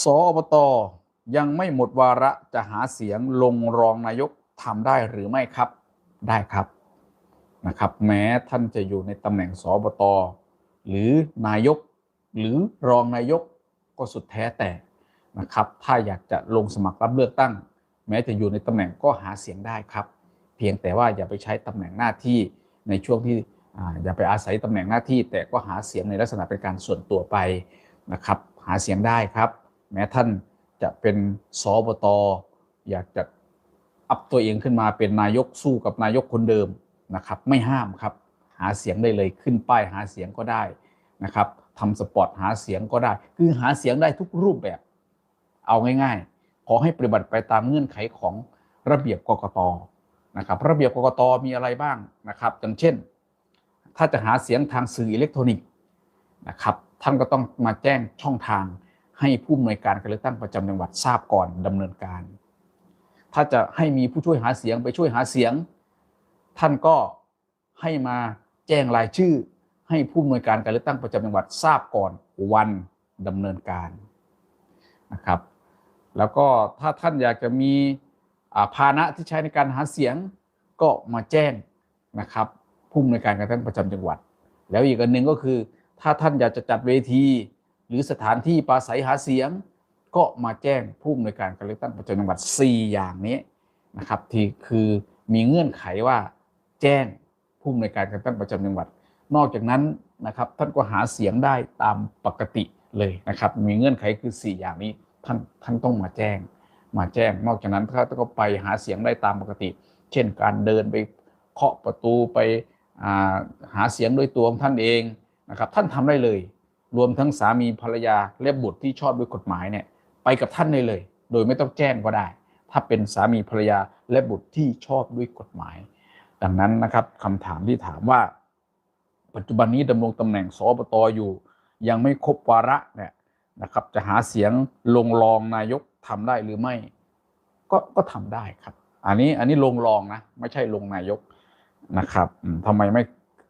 สอบตยังไม่หมดวาระจะหาเสียงลงรองนายกทำได้หรือไม่ครับได้ครับนะครับ แม้ท่านจะอยู่ในตำแหน่งสอบตหรือนายก หรือรองนายกก็สุดแท้แต่นะครับ ถ้าอยากจะลงสมัครรับเลือกตั้ง แม้จะอยู่ในตำแหน่งก็หาเสียงได้ครับ เพียงแต่ว่าอย่าไปใช้ตำแหน่งหน้าที่ในช่วงที่อ่าอย่าไปอาศัยตำแหน่งหน้าที่ แต่ก็หาเสียงในลักษณะเป็นการส่วนตัวไปนะครับ หาเสียงได้ครับ แม้ท่านจะเป็นสอบตอยากจะอัพตัวเองขึ้นมาเป็นนายกสู้กับนายกคนเดิมนะครับ ไม่ห้ามครับ หาเสียงได้เลยขึ้นป้ายหาเสียงก็ได้นะครับทำสปอตหาเสียงก็ได้ คือหาเสียงได้ทุกรูปแบบ เอาง่าย ๆ ขอให้ปฏิบัติไปตามเงื่อนไขของระเบียบกกตนะครับ ระเบียบกกตมีอะไรบ้างนะครับอย่างเช่น ถ้าจะหาเสียงทางสื่ออิเล็กทรอนิกส์นะครับ ท่านก็ต้องมาแจ้งช่องทาง ให้ผู้อำนวยการการเลือกตั้งประจำจังหวัดทราบก่อนดำเนินการ ถ้าจะให้มีผู้ช่วยหาเสียงไปช่วยหาเสียง ท่านก็ให้มาแจ้งรายชื่อ ให้ผู้อำนวยการการเลือกตั้งประจำจังหวัดทราบก่อนวันดำเนินการนะครับ แล้วก็ถ้าท่านอยากจะมีอาพาหนะที่ใช้ในการหาเสียงก็มาแจ้งนะครับผู้อำนวยการการเลือกตั้งประจำจังหวัด แล้วอีกอันหนึ่งก็คือ ถ้าท่านอยากจะจัดเวที หรือสถานที่ปราศัยหาเสียง ก็มาแจ้งผู้อำนวยการการเลือกตั้งประจำจังหวัด 4 อย่างนี้นะครับที่คือมีเงื่อนไขว่าแจ้งผู้อำนวยการการเลือกตั้งประจำจังหวัด นอกจากนั้นนะครับท่านก็หาเสียงได้ตามปกติเลยนะครับ มีเงื่อนไขคือ 4 อย่างนี้ท่านท่านต้องมาแจ้ง มาแจ้ง นอกจากนั้นถ้านก็ไปหาเสียงได้ตามปกติ เช่นการเดินไปเคาะประตูไปาหาเสียงด้วยตัวของท่านเองนะครับ ท่านทำได้เลย รวมทั้งสามีภรรยาและบุตรที่ชอบด้วยกฎหมายเนี่ยไปกับท่านได้เลย โดยไม่ต้องแจ้งก็ได้ ถ้าเป็นสามีภรรยาและบุตรที่ชอบด้วยกฎหมาย ดังนั้นนะครับคำถามที่ถามว่า ปัจจุบันนี้ดำรงตำแหน่งสอบตอยู่ ยังไม่ครบวาระเนี่ยนะครับจะหาเสียงลงรองนายกทำได้หรือไม่ ก็ก็ทำได้ครับ อันนี้อันนี้ลงรองนะ ไม่ใช่ลงนายกนะครับทำไมไม่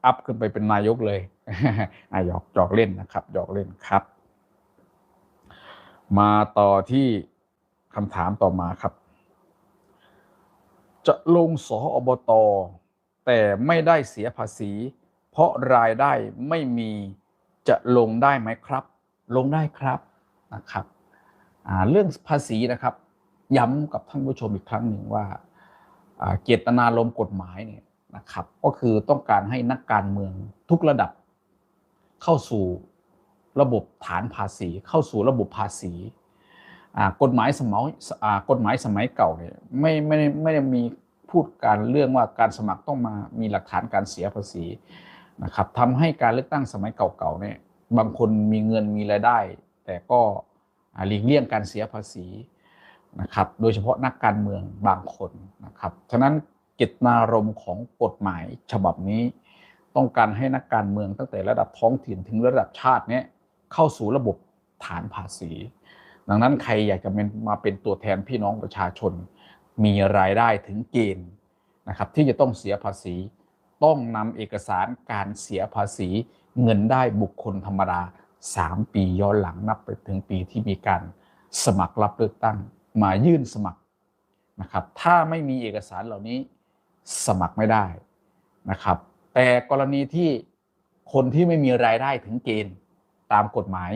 อัพขึ้นไปเป็นนายกเลย อะหยอกหยอกเล่นนะครับหยอกเล่นครับ มาต่อที่คำถามต่อมาครับ จะลงสออบตแต่ไม่ได้เสียภาษี เพราะรายได้ไม่มีจะลงได้ไหมครับ ลงได้ครับนะครับเรื่องภาษีนะครับ ย้ำกับท่านผู้ชมอีกครั้งหนึ่งว่าอ่าเจตนารมณ์กฎหมายเนี่ยนะครับ ก็คือต้องการให้นักการเมืองทุกระดับ เข้าสู่ระบบฐานภาษี เข้าสู่ระบบภาษีกฎหมายสมัยกฎหมายสมัยเก่าเนี่ยไม่ไม่ได้ไม่ได้มีพูดการเรื่องว่าการสมัครต้องมามีหลักฐานการเสียภาษีนะครับทำให้การเลือกตั้งสมัยเก่าๆเนี่ยบางคนมีเงินมีรายได้ แต่ก็หลีกเลี่ยงการเสียภาษีนะครับ โดยเฉพาะนักการเมืองบางคนนะครับ ฉะนั้นเจตนารมณ์ของกฎหมายฉบับนี้ ต้องการให้นักการเมืองตั้งแต่ระดับท้องถิ่นถึงระดับชาติเนี้ยเข้าสู่ระบบฐานภาษี ดังนั้นใครอยากจะเป็นมาเป็นตัวแทนพี่น้องประชาชน มีรายได้ถึงเกณฑ์นะครับที่จะต้องเสียภาษี ต้องนำเอกสารการเสียภาษีเงินได้บุคคลธรรมดา 3 ปีย้อนหลังนับไปถึงปีที่มีการสมัครรับเลือกตั้งมายื่นสมัครนะครับ ถ้าไม่มีเอกสารเหล่านี้สมัครไม่ได้นะครับ แต่กรณีที่คนที่ไม่มีรายได้ถึงเกณฑ์ตามกฎหมาย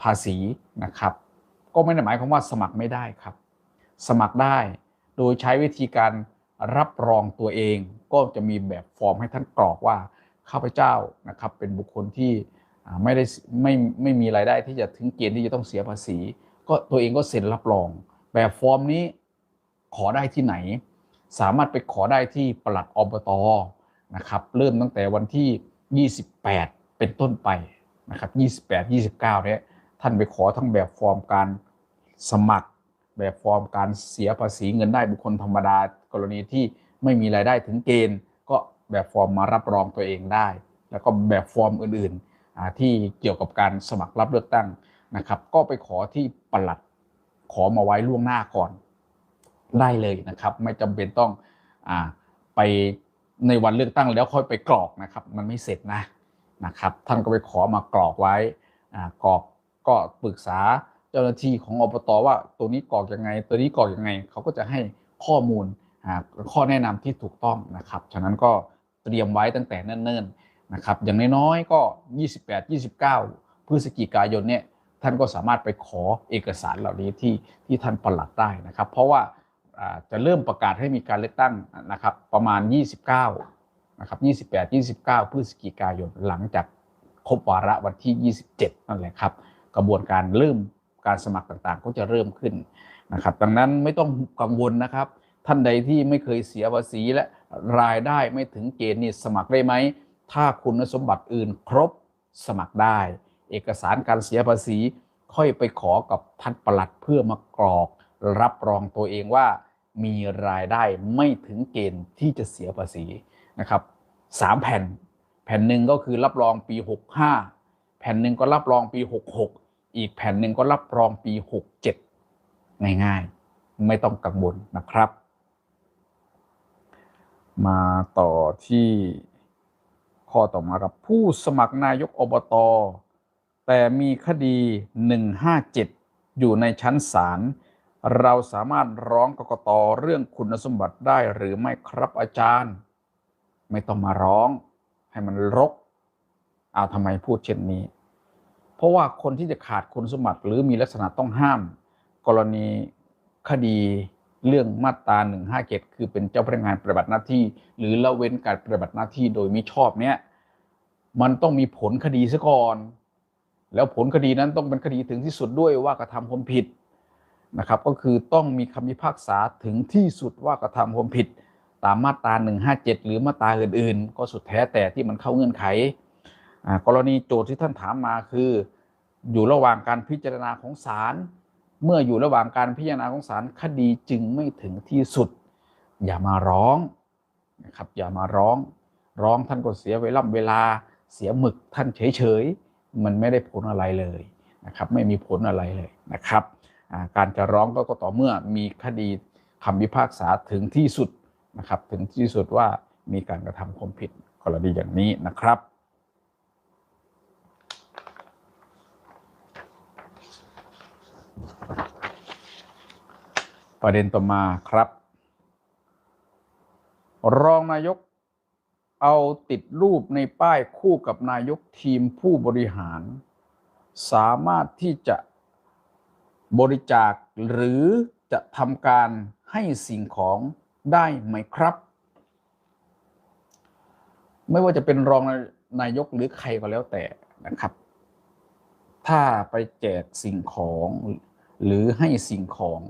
ภาษีนะครับ ก็ไม่ได้หมายความว่าสมัครไม่ได้ครับ สมัครได้โดยใช้วิธีการรับรองตัวเอง ก็จะมีแบบฟอร์มให้ท่านกรอกว่าข้าพเจ้านะครับเป็นบุคคลที่ไม่ได้ไม่ไม่มีรายได้ที่จะถึงเกณฑ์ที่จะต้องเสียภาษี ก็ตัวเองก็เซ็นรับรอง แบบฟอร์มนี้ขอได้ที่ไหน สามารถไปขอได้ที่ปลัดอบต นะครับเริ่มตั้งแต่วันที่ 28 เป็นต้นไปนะครับ28 29เนี่ยท่านไปขอทั้งแบบฟอร์มการสมัคร แบบฟอร์มการเสียภาษีเงินได้บุคคลธรรมดากรณีที่ไม่มีรายได้ถึงเกณฑ์ ก็แบบฟอร์มมารับรองตัวเองได้ แล้วก็แบบฟอร์มอื่นๆอ่าที่เกี่ยวกับการสมัครรับเลือกตั้งนะครับ ก็ไปขอที่ปลัดขอมาไว้ล่วงหน้าก่อนได้เลยนะครับ ไม่จำเป็นต้องอไป ในวันเลือกตั้งแล้วค่อยไปกรอกนะครับ มันไม่เสร็จนะนะครับ ท่านก็ไปขอมากรอกไว้อ่ากรอกก็ปรึกษาเจ้าหน้าที่ของอบตว่าตัวนี้กรอกยังไง ตัวนี้กรอกยังไงเขาก็จะให้ข้อมูลหาข้อแนะนำที่ถูกต้องนะครับฉะนั้นก็เตรียมไว้ตั้งแต่เนิ่นๆนะครับ อย่างน้อยๆก็ 28 29 พฤศจิกายนเนี่ยท่านก็สามารถไปขอเอกสารเหล่านี้ที่ที่ท่านปลัดได้นะครับ เพราะว่า จะเริ่มประกาศให้มีการเลือกตั้งนะครับประมาณ 29นะครับ28 29 พฤศจิกายนหลังจากครบวาระวันที่ 27 นั่นแหละครับ กระบวนการเริ่มการสมัครต่างๆ ก็จะเริ่มขึ้นนะครับดังนั้นไม่ต้องกังวลนะครับ ท่านใดที่ไม่เคยเสียภาษีและรายได้ไม่ถึงเกณฑ์นี่สมัครได้ไหม ถ้าคุณสมบัติอื่นครบสมัครได้ เอกสารการเสียภาษีค่อยไปขอกับท่านประหลัดเพื่อมากรอกรับรองตัวเองว่า มีรายได้ไม่ถึงเกณฑ์ที่จะเสียภาษีนะครับสามแผ่น แผ่นหนึ่งก็คือรับรองปี 65 แผ่นหนึ่งก็รับรองปี 66 อีกแผ่นหนึ่งก็รับรองปี 67 ง่ายๆ ไม่ต้องกังวลนะครับ มาต่อที่ข้อต่อมาครับผู้สมัครนายกอบต แต่มีคดี 157 อยู่ในชั้นศาล เราสามารถร้องกกตเรื่องคุณสมบัติได้หรือไม่ครับอาจารย์ ไม่ต้องมาร้อง ให้มันรกเอาทำไมพูดเช่นนี้ เพราะว่าคนที่จะขาดคุณสมบัติหรือมีลักษณะต้องห้าม กรณีคดีเรื่องมาตรา157คือเป็นเจ้าพนักงานปฏิบัติหน้าที่ หรือละเว้นการปฏิบัติหน้าที่โดยมิชอบเนี่ยมันต้องมีผลคดีซะก่อน แล้วผลคดีนั้นต้องเป็นคดีถึงที่สุดด้วยว่ากระทำความผิด นะครับก็คือต้องมีคำพิพากษาถึงที่สุดว่ากระทำความผิดตามมาตรา 157 หรือมาตราอื่น ๆ ก็สุดแท้แต่ที่มันเข้าเงื่อนไข กรณีโจทย์ที่ท่านถามมาคือ อยู่ระหว่างการพิจารณาของศาลเมื่ออยู่ระหว่างการพิจารณาของศาลคดีจึงไม่ถึงที่สุด อย่ามาร้องนะครับอย่ามาร้อง ร้องท่านก็เสียเวลาเวลาเสียหมึกท่านเฉย ๆ มันไม่ได้ผลอะไรเลยนะครับไม่มีผลอะไรเลยนะครับ การจะร้องก็ต่อเมื่อมีคดีคำพิพากษาถึงที่สุดนะครับถึงที่สุดว่ามีการกระทำความผิดกรณีอย่างนี้นะครับประเด็นต่อมาครับ รองนายกเอาติดรูปในป้ายคู่กับนายกทีมผู้บริหาร สามารถที่จะ บริจาคหรือจะทำการให้สิ่งของได้ไหมครับ ไม่ว่าจะเป็นรองนายกหรือใครก็แล้วแต่นะครับ ถ้าไปแจกสิ่งของหรือให้สิ่งของ